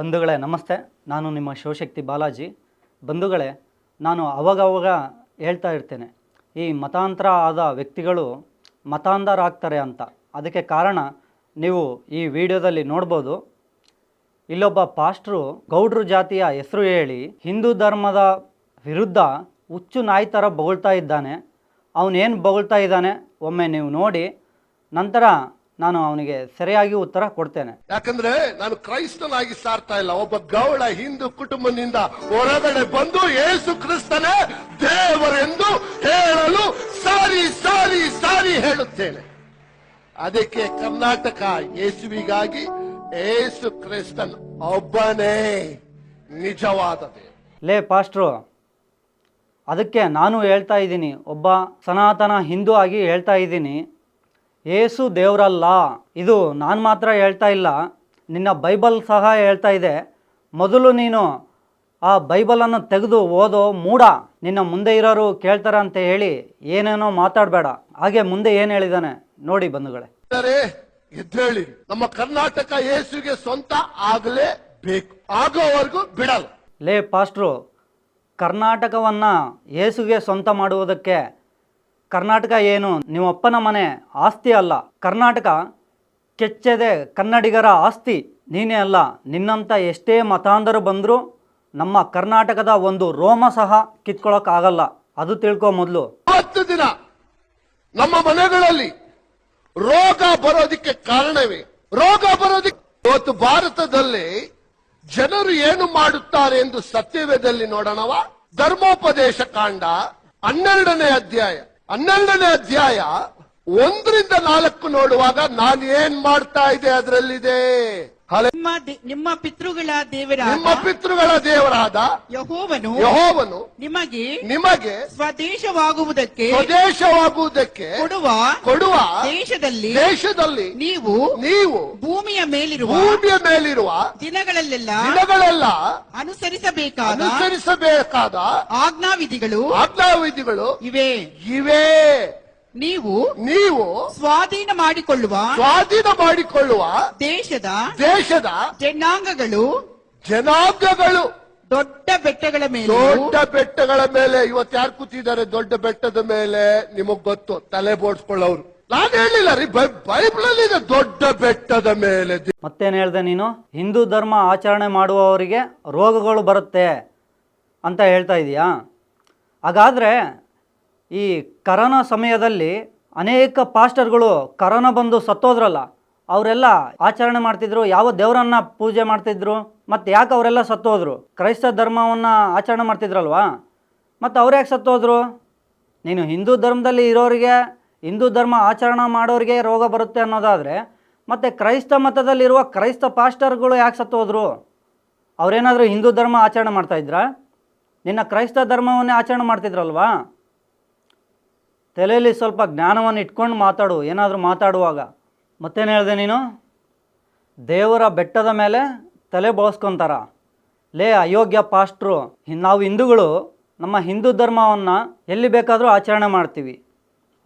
ಬಂಧುಗಳೇ, ನಮಸ್ತೆ. ನಾನು ನಿಮ್ಮ ಶಿವಶಕ್ತಿ ಬಾಲಾಜಿ. ಬಂಧುಗಳೇ, ನಾನು ಅವಾಗವಾಗ ಹೇಳ್ತಾ ಇರ್ತೇನೆ. ಈ ಮತಾಂತರ ಆದ ವ್ಯಕ್ತಿಗಳು ಮತಾಂಧರಾಗ್ತಾರೆ ಅಂತ. ಅದಕ್ಕೆ ಕಾರಣ ನೀವು ಈ ವಿಡಿಯೋದಲ್ಲಿ ನೋಡ್ಬೋದು. ಇಲ್ಲೊಬ್ಬ ಪಾಸ್ಟ್ರು ಗೌಡ್ರು ಜಾತಿಯ ಹೆಸರು ಹೇಳಿ ಹಿಂದೂ ಧರ್ಮದ ವಿರುದ್ಧ ಹುಚ್ಚು ನಾಯಿ ಥರ ಬೊಗಳ್ತಾ ಇದ್ದಾನೆ. ಅವನೇನು ಬೊಗಳ್ತಾ ಇದ್ದಾನೆ? ಒಮ್ಮೆ ನೀವು ನೋಡಿ. ನಂತರ ನಾನು ಅವನಿಗೆ ಸರಿಯಾಗಿ ಉತ್ತರ ಕೊಡ್ತೇನೆ. ಯಾಕಂದ್ರೆ ನಾನು ಕ್ರೈಸ್ತನಾಗಿ ಸಾರ್ತಾ ಇಲ್ಲ. ಒಬ್ಬ ಗೌಡ ಹಿಂದೂ ಕುಟುಂಬದಿಂದ ಹೊರಗಡೆ ಬಂದು ಯೇಸು ಕ್ರಿಸ್ತನೇ ದೇವರೆಂದು ಹೇಳಲು ಸಾರಿ ಸಾರಿ ಸಾರಿ ಹೇಳುತ್ತೇನೆ. ಅದಕ್ಕೆ ಕರ್ನಾಟಕ ಯೇಸುವಿಗಾಗಿ ಯೇಸು ಕ್ರಿಸ್ತನ್ ಒಬ್ಬನೇ ನಿಜವಾದ ಲೇ ಪಾಸ್ಟ್ರು ಅದಕ್ಕೆ ನಾನು ಹೇಳ್ತಾ ಇದ್ದೀನಿ. ಒಬ್ಬ ಸನಾತನ ಹಿಂದೂ ಆಗಿ ಹೇಳ್ತಾ ಇದ್ದೀನಿ. ಏಸು ದೇವರಲ್ಲ. ಇದು ನಾನು ಮಾತ್ರ ಹೇಳ್ತಾ ಇಲ್ಲ. ನಿನ್ನ ಬೈಬಲ್ ಸಹ ಹೇಳ್ತಾ ಇದೆ. ಮೊದಲು ನೀನು ಆ ಬೈಬಲನ್ನು ತೆಗೆದು ಓದೋ ಮೂಡ ನಿನ್ನ ಮುಂದೆ ಇರೋರು ಕೇಳ್ತಾರ ಅಂತ ಹೇಳಿ ಏನೇನೋ ಮಾತಾಡಬೇಡ. ಹಾಗೆ ಮುಂದೆ ಏನು ಹೇಳಿದಾನೆ? ನೋಡಿ ಬಂಧುಗಳೇ. ಎದ್ದೇಳಿ. ನಮ್ಮ ಕರ್ನಾಟಕ ಯೇಸುಗೆ ಸ್ವಂತ ಆಗಲೇ ಬೇಕು. ಆಗೋವರೆಗೂ ಬಿಡಲ್ಲ. ಲೇ ಪಾಸ್ಟ್ರು ಕರ್ನಾಟಕವನ್ನು ಏಸುಗೆ ಸ್ವಂತ ಮಾಡುವುದಕ್ಕೆ ಕರ್ನಾಟಕ ಏನು? ನಿಮ್ಮಪ್ಪನ ಮನೆ ಆಸ್ತಿ ಅಲ್ಲ. ಕರ್ನಾಟಕ ಕೆಚ್ಚದೆ ಕನ್ನಡಿಗರ ಆಸ್ತಿ ನೀನೇ ಅಲ್ಲ. ನಿನ್ನಂಥ ಎಷ್ಟೇ ಮತಾಂಧರು ಬಂದರೂ ನಮ್ಮ ಕರ್ನಾಟಕದ ಒಂದು ರೋಮ ಸಹ ಕಿತ್ಕೊಳ್ಳೋಕ್ಕಾಗಲ್ಲ ಅದು ತಿಳ್ಕೋ ಮೊದಲು. ಹತ್ತು ದಿನ ನಮ್ಮ ಮನೆಗಳಲ್ಲಿ ರೋಗ ಬರೋದಕ್ಕೆ ಕಾರಣವೇ? ರೋಗ ಬರೋದಿಕ್ಕೆ ಇವತ್ತು ಭಾರತದಲ್ಲಿ ಜನರು ಏನು ಮಾಡುತ್ತಾರೆ ಎಂದು ಸತ್ಯವೇದಲ್ಲಿ ನೋಡೋಣವ? ಧರ್ಮೋಪದೇಶ ಕಾಂಡ ಹನ್ನೆರಡನೇ ಅಧ್ಯಾಯ. ಹನ್ನೆರಡನೇ ಅಧ್ಯಾಯ ಒಂದರಿಂದ ನಾಲ್ಕು ನೋಡುವಾಗ ನಾನು ಏನ್ ಮಾಡ್ತಾ ಇದೆ ಅದರಲ್ಲಿದೆ? ನಿಮ್ಮ ನಿಮ್ಮ ಪಿತೃಗಳ ದೇವರ ನಿಮ್ಮ ಪಿತೃಗಳ ದೇವರಾದ ಯಹೋವನು ಯಹೋವನು ನಿಮಗೆ ನಿಮಗೆ ಸ್ವದೇಶವಾಗುವುದಕ್ಕೆ ಸ್ವದೇಶವಾಗುವುದಕ್ಕೆ ಕೊಡುವ ಕೊಡುವ ದೇಶದಲ್ಲಿ ದೇಶದಲ್ಲಿ ನೀವು ನೀವು ಭೂಮಿಯ ಮೇಲಿರುವ ಭೂಮಿಯ ಮೇಲಿರುವ ದಿನಗಳಲ್ಲೆಲ್ಲ ದಿನಗಳೆಲ್ಲ ಅನುಸರಿಸಬೇಕಾದ ಅನುಸರಿಸಬೇಕಾದ ಆಜ್ಞಾವಿಧಿಗಳು ಆಜ್ಞಾವಿಧಿಗಳು ಇವೆ. ಇವೆ. ನೀವು ನೀವು ಸ್ವಾಧೀನ ಮಾಡಿಕೊಳ್ಳುವ ಸ್ವಾಧೀನ ಮಾಡಿಕೊಳ್ಳುವ ದೇಶದ ದೇಶದ ಜನಾಂಗಗಳು ಜನಾಂಗಗಳು ದೊಡ್ಡ ಬೆಟ್ಟಗಳ ಮೇಲೆ ದೊಡ್ಡ ಬೆಟ್ಟಗಳ ಮೇಲೆ. ಇವತ್ತು ಯಾರು ಕೂತಿದ್ದಾರೆ ದೊಡ್ಡ ಬೆಟ್ಟದ ಮೇಲೆ? ನಿಮಗ್ ಗೊತ್ತು ತಲೆ ಬೋಡ್ಸ್ಕೊಳ್ಳೋರು ನಾನು ಹೇಳಿಲ್ಲ ರೀ ಬೈಬಲ್ ಅಲ್ಲಿ ಇದೆ ದೊಡ್ಡ ಬೆಟ್ಟದ ಮೇಲೆ. ಮತ್ತೇನು ಹೇಳ್ದೆ ನೀನು? ಹಿಂದೂ ಧರ್ಮ ಆಚರಣೆ ಮಾಡುವವರಿಗೆ ರೋಗಗಳು ಬರುತ್ತೆ ಅಂತ ಹೇಳ್ತಾ ಇದೀಯಾ? ಹಾಗಾದರೆ ಈ ಕರೋನಾ ಸಮಯದಲ್ಲಿ ಅನೇಕ ಪಾಸ್ಟರ್ಗಳು ಕರೋನಾ ಬಂದು ಸತ್ತೋದ್ರಲ್ಲ, ಅವರೆಲ್ಲ ಆಚರಣೆ ಮಾಡ್ತಿದ್ರು, ಯಾವ ದೇವರನ್ನ ಪೂಜೆ ಮಾಡ್ತಿದ್ರು ಮತ್ತು ಯಾಕೆ ಅವರೆಲ್ಲ ಸತ್ತೋದ್ರು? ಕ್ರೈಸ್ತ ಧರ್ಮವನ್ನು ಆಚರಣೆ ಮಾಡ್ತಿದ್ರಲ್ವಾ? ಮತ್ತು ಅವ್ರು ಯಾಕೆ ಸತ್ತೋದ್ರು? ನೀನು ಹಿಂದೂ ಧರ್ಮದಲ್ಲಿ ಇರೋರಿಗೆ, ಹಿಂದೂ ಧರ್ಮ ಆಚರಣೆ ಮಾಡೋರಿಗೆ ರೋಗ ಬರುತ್ತೆ ಅನ್ನೋದಾದರೆ, ಮತ್ತು ಕ್ರೈಸ್ತ ಮತದಲ್ಲಿರುವ ಕ್ರೈಸ್ತ ಪಾಸ್ಟರ್ಗಳು ಯಾಕೆ ಸತ್ತೋದ್ರು? ಅವರೇನಾದರೂ ಹಿಂದೂ ಧರ್ಮ ಆಚರಣೆ ಮಾಡ್ತಾಯಿದ್ರಾ ನಿನ್ನ ಕ್ರೈಸ್ತ ಧರ್ಮವನ್ನೇ ಆಚರಣೆ ಮಾಡ್ತಿದ್ರಲ್ವಾ? ತಲೆಯಲ್ಲಿ ಸ್ವಲ್ಪ ಜ್ಞಾನವನ್ನು ಇಟ್ಕೊಂಡು ಮಾತಾಡು, ಏನಾದರೂ ಮಾತಾಡುವಾಗ. ಮತ್ತೇನು ಹೇಳಿದೆ ನೀನು? ದೇವರ ಬೆಟ್ಟದ ಮೇಲೆ ತಲೆ ಬೋಸ್ಕೊತಾರ ಲೇ, ಅಯೋಗ್ಯ ಪಾಸ್ಟ್ರು ನಾವು ಹಿಂದೂಗಳು, ನಮ್ಮ ಹಿಂದೂ ಧರ್ಮವನ್ನು ಎಲ್ಲಿ ಬೇಕಾದರೂ ಆಚರಣೆ ಮಾಡ್ತೀವಿ.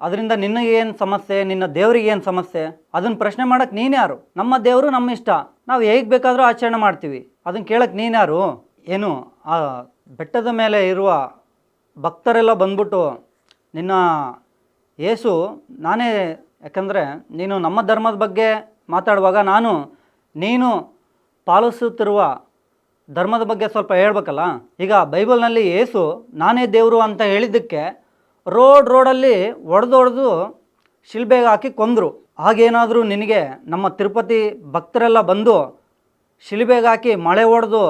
ಅದರಿಂದ ನಿನಗೇನು ಸಮಸ್ಯೆ, ನಿನ್ನ ದೇವರಿಗೆ ಏನು ಸಮಸ್ಯೆ? ಅದನ್ನು ಪ್ರಶ್ನೆ ಮಾಡೋಕ್ಕೆ ನೀನ್ಯಾರು ನಮ್ಮ ದೇವರು ನಮ್ಮ ಇಷ್ಟ. ನಾವು ಹೇಗೆ ಬೇಕಾದರೂ ಆಚರಣೆ ಮಾಡ್ತೀವಿ. ಅದನ್ನು ಕೇಳಕ್ಕೆ ನೀನ್ಯಾರು ಏನು, ಆ ಬೆಟ್ಟದ ಮೇಲೆ ಇರುವ ಭಕ್ತರೆಲ್ಲ ಬಂದ್ಬಿಟ್ಟು ನಿನ್ನ ಏಸು ನಾನೇ, ಯಾಕಂದರೆ ನೀನು ನಮ್ಮ ಧರ್ಮದ ಬಗ್ಗೆ ಮಾತಾಡುವಾಗ ನಾನು, ನೀನು ಪಾಲಿಸುತ್ತಿರುವ ಧರ್ಮದ ಬಗ್ಗೆ ಸ್ವಲ್ಪ ಹೇಳ್ಬೇಕಲ್ಲ? ಈಗ ಬೈಬಲ್ನಲ್ಲಿ ಏಸು ನಾನೇ ದೇವರು ಅಂತ ಹೇಳಿದ್ದಕ್ಕೆ ರೋಡ್ ರೋಡಲ್ಲಿ ಒಡೆದು ಹೊಡೆದು ಶಿಲ್ಬೆಗೆ ಹಾಕಿ ಕೊಂದರು. ಹಾಗೇನಾದರೂ ನಿನಗೆ ನಮ್ಮ ತಿರುಪತಿ ಭಕ್ತರೆಲ್ಲ ಬಂದು ಶಿಲ್ಬೆಗೆ ಹಾಕಿ ಮಳೆ ಹೊಡೆದು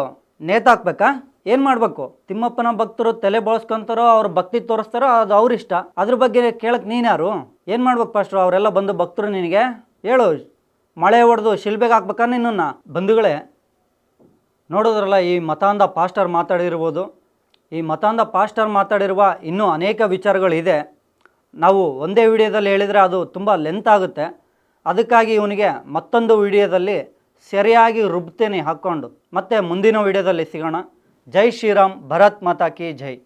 ನೇತಾಕ್ಬೇಕಾ? ಏನು ಮಾಡಬೇಕು? ತಿಮ್ಮಪ್ಪನ ಭಕ್ತರು ತಲೆ ಬಳಸ್ಕೊಂತಾರೋ, ಅವ್ರ ಭಕ್ತಿ ತೋರಿಸ್ತಾರೋ, ಅದು ಅವ್ರ ಇಷ್ಟ. ಅದ್ರ ಬಗ್ಗೆ ಕೇಳಕ್ಕೆ ನೀನ್ಯಾರು ಏನು ಮಾಡ್ಬೇಕು ಫಸ್ಟು ಅವರೆಲ್ಲ ಬಂದು ಭಕ್ತರು ನಿನಗೆ? ಹೇಳು. ಮಳೆ ಹೊಡೆದು ಶಿಲ್ಬೆಗೆ ಹಾಕ್ಬೇಕಾ ನಿನ್ನನ್ನು? ಬಂಧುಗಳೇ, ನೋಡಿದ್ರಲ್ಲ ಈ ಮತಾಂಧ ಪಾಸ್ಟರ್ ಮಾತಾಡಿರ್ಬೋದು. ಈ ಮತಾಂಧ ಪಾಸ್ಟರ್ ಮಾತಾಡಿರುವ ಇನ್ನೂ ಅನೇಕ ವಿಚಾರಗಳಿದೆ. ನಾವು ಒಂದೇ ವಿಡಿಯೋದಲ್ಲಿ ಹೇಳಿದರೆ ಅದು ತುಂಬ ಲೆಂತ್ ಆಗುತ್ತೆ. ಅದಕ್ಕಾಗಿ ಇವನಿಗೆ ಮತ್ತೊಂದು ವಿಡಿಯೋದಲ್ಲಿ ಸರಿಯಾಗಿ ರುಬ್ತೇನೆ ಹಾಕ್ಕೊಂಡು. ಮತ್ತೆ ಮುಂದಿನ ವಿಡಿಯೋದಲ್ಲಿ ಸಿಗೋಣ. जय श्री राम भरत माता की जय।